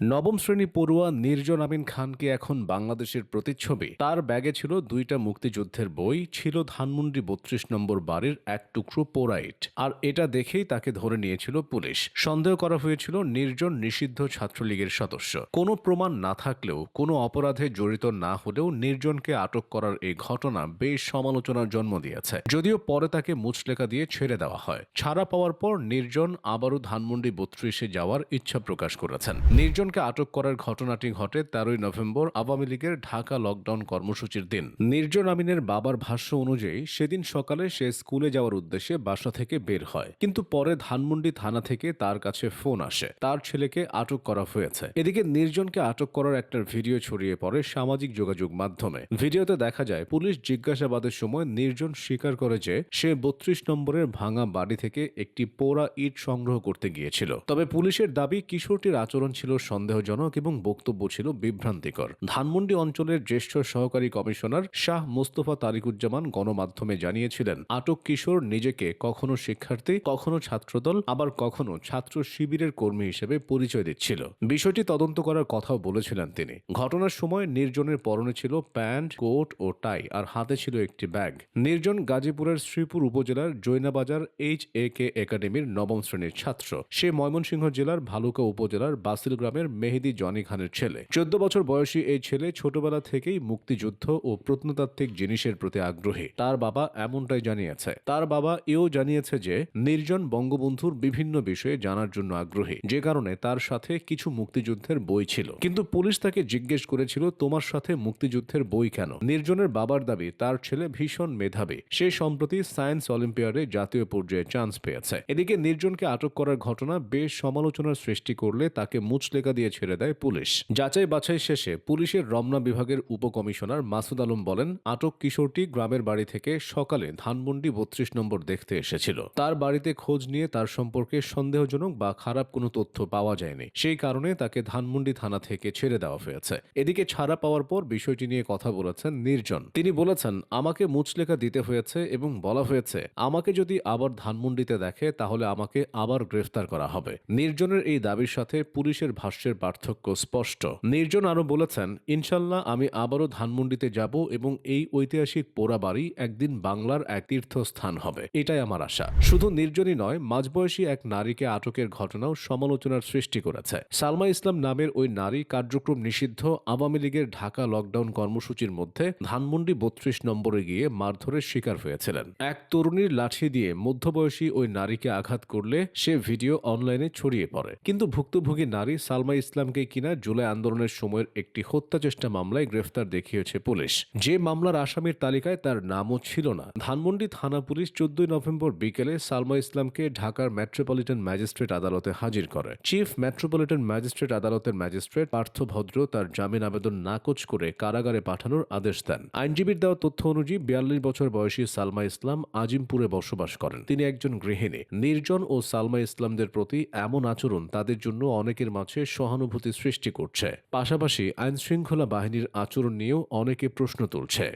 নবম শ্রেণি পড়ুয়া নির্জন আমিন খানকে এখন বাংলাদেশের প্রতিচ্ছবি। তার ব্যাগে ছিল দুইটা মুক্তিযুদ্ধের বই, ছিল ধানমন্ডি বত্রিশ নম্বর বাড়ির এক টুকরো পোরাইট আর এটা দেখেই তাকে ধরে নিয়েছিল পুলিশ। সন্দেহ করা হয়েছিল নির্জন নিষিদ্ধ ছাত্রলীগের সদস্য। কোনো প্রমাণ না থাকলেও, কোনো অপরাধে জড়িত না হলেও নির্জনকে আটক করার এই ঘটনা বেশ সমালোচনার জন্ম দিয়েছে। যদিও পরে তাকে মুচলেখা দিয়ে ছেড়ে দেওয়া হয়। ছাড়া পাওয়ার পর নির্জন আবারও ধানমন্ডি বত্রিশে যাওয়ার ইচ্ছা প্রকাশ করেছেন। নির্জনকে আটক করার ঘটনাটি ঘটে তেরোই নভেম্বর আওয়ামী লীগের ঢাকা লকডাউন কর্মসূচির দিন। নির্জন আমিনের বাবার ভাষ্য অনুযায়ী, সেদিন সকালে সে স্কুলে যাওয়ার উদ্দেশ্যে বাসা থেকে বের হয়। কিন্তু পরে ধানমন্ডি থানা থেকে তার কাছে ফোন আসে। তার ছেলেকে আটক করা হয়েছে। এদিকে নির্জনকে আটক করার একটা ভিডিও ছড়িয়ে পড়ে সামাজিক যোগাযোগ মাধ্যমে। ভিডিওতে দেখা যায়, পুলিশ জিজ্ঞাসাবাদের সময় নির্জন স্বীকার করে যে, সে বত্রিশ নম্বরের ভাঙা বাড়ি থেকে একটি পোড়া ইট সংগ্রহ করতে গিয়েছিল। তবে পুলিশের দাবি, কিশোরটির আচরণ ছিল সন্দেহজনক এবং বক্তব্য ছিল বিভ্রান্তিকর। ধানমন্ডি অঞ্চলের জ্যেষ্ঠ সহকারী কমিশনার শাহ মোস্তফা তারিকুজ্জামান গণমাধ্যমে জানিয়েছিলেন, আটক কিশোর নিজেকে কখনো শিক্ষার্থী, কখনো ছাত্রদল, আবার কখনো ছাত্র শিবিরের কর্মী হিসেবে পরিচয় দিচ্ছিল। বিষয়টি তদন্ত করার কথাও বলেছিলেন তিনি। ঘটনার সময় নির্জনের পরনে ছিল প্যান্ট, কোট ও টাই, আর হাতে ছিল একটি ব্যাগ। নির্জন গাজীপুরের শ্রীপুর উপজেলার জৈনাবাজার এইচ এ কে একাডেমির নবম শ্রেণির ছাত্র। সে ময়মনসিংহ জেলার ভালুকা উপজেলার বাসিল গ্রামের মেহেদি জনি খানের ছেলে। চোদ্দ বছর বয়সী এই ছেলে ছোটবেলা থেকেই মুক্তিযুদ্ধ ও প্রত্নতাত্ত্বিক জিনিসের প্রতি আগ্রহী। তার বাবা এমনটাই জানিয়েছে। তার বাবা এও জানিয়েছে যে, নির্জন বঙ্গবন্ধুর বিভিন্ন বিষয়ে জানার জন্য আগ্রহী। যে কারণে তার সাথে কিছু মুক্তিযুদ্ধের বই ছিল। কিন্তু পুলিশ তাকে জিজ্ঞেস করেছিল, তোমার সাথে মুক্তিযুদ্ধের বই কেন? নির্জনের বাবার দাবি, তার ছেলে ভীষণ মেধাবী। সে সম্প্রতি সায়েন্স অলিম্পিয়াডে জাতীয় পর্যায়ে চান্স পেয়েছে। এদিকে নির্জনকে আটক করার ঘটনা বেশ সমালোচনার সৃষ্টি করলে তাকে মুচলেকা দিয়ে ছেড়ে দেয় পুলিশ। যাচাই বাছাই শেষে পুলিশের রমনা বিভাগের উপকমিশনার মাসুদ আলম বলেন, আটক কিশোরটি গ্রামের বাড়ি থেকে সকালে ধানমন্ডি বত্রিশ নম্বর দেখতে এসেছিল। তার বাড়িতে খোঁজ নিয়ে তার সম্পর্কে সন্দেহজনক বা খারাপ কোনো তথ্য পাওয়া যায়নি। সেই কারণে তাকে ধানমন্ডি থানা থেকে ছেড়ে দেওয়া হয়েছে। এদিকে ছাড়া পাওয়ার পর বিষয়টি নিয়ে কথা বলেছেন নির্জন। তিনি বলেছেন, আমাকে মুচলেখা দিতে হয়েছে এবং বলা হয়েছে, আমাকে যদি আবার ধানমন্ডিতে দেখে তাহলে আমাকে আবার গ্রেফতার করা হবে। নির্জনের এই দাবির সাথে পুলিশের ভাষ্যের পার্থক্য স্পষ্ট। নির্জন আরও বলেছেন, ইনশাল্লাহ আমি আবারও ধানমন্ডিতে যাব এবং এই ঐতিহাসিক পোড়া বাড়ি একদিন বাংলার এক তীর্থস্থান হবে। এটাই আমার আশা। শুধু নির্জনই নয়, মাঝবয়সী এক নারীকে আটকের ঘটনাও সমালোচনার সৃষ্টি করেছে। সালমা ইসলাম নামের ওই নারী কার্যক্রম নিষিদ্ধ আওয়ামী লীগের ঢাকা লকডাউন কর্মসূচির মধ্যে ধানমন্ডি বত্রিশ নম্বরে গিয়ে মারধরের শিকার হয়েছিলেন। এক তরুণীর লাঠি দিয়ে মধ্যবয়সী ওই নারীকে আঘাত করলে সে ভিডিও অনলাইনে ছড়িয়ে পড়ে। কিন্তু ভুক্তভোগী নারী সালমা ইসলামকে কিনা জুলাই আন্দোলনের সময়ের একটি হত্যা চেষ্টা মামলায় গ্রেফতার দেখিয়েছে পুলিশ। যে মামলার আসামির তালিকায় তার নামও ছিল না। ধানমন্ডি থানা পুলিশ চোদ্দই নভেম্বর বিকেলে সালমা ইসলামকে ঢাকার মেট্রোপলিটন ম্যাজিস্ট্রেট আদালতে হাজির করে। চিফ মেট্রোপলিটন ম্যাজিস্ট্রেট আদালতের ম্যাজিস্ট্রেট পার্থ ভদ্র তার জামিন আবেদন নাকচ করে কারাগারে পাঠানোর আদেশ দেন। আইনজীবীর দেওয়া তথ্য অনুযায়ী বিয়াল্লিশ বছর বয়সী সালমা ইসলাম আজিমপুরে বসবাস করেন। তিনি একজন গৃহিণী। নির্জন ও সালমা ইসলামদের প্রতি এমন আচরণ তাদের জন্য অনেকের মাঝে সহানুভূতি সৃষ্টি করছে। পাশাপাশি আইনশৃঙ্খলা বাহিনীর আচরণ নিয়েও অনেকে প্রশ্ন তুলছে।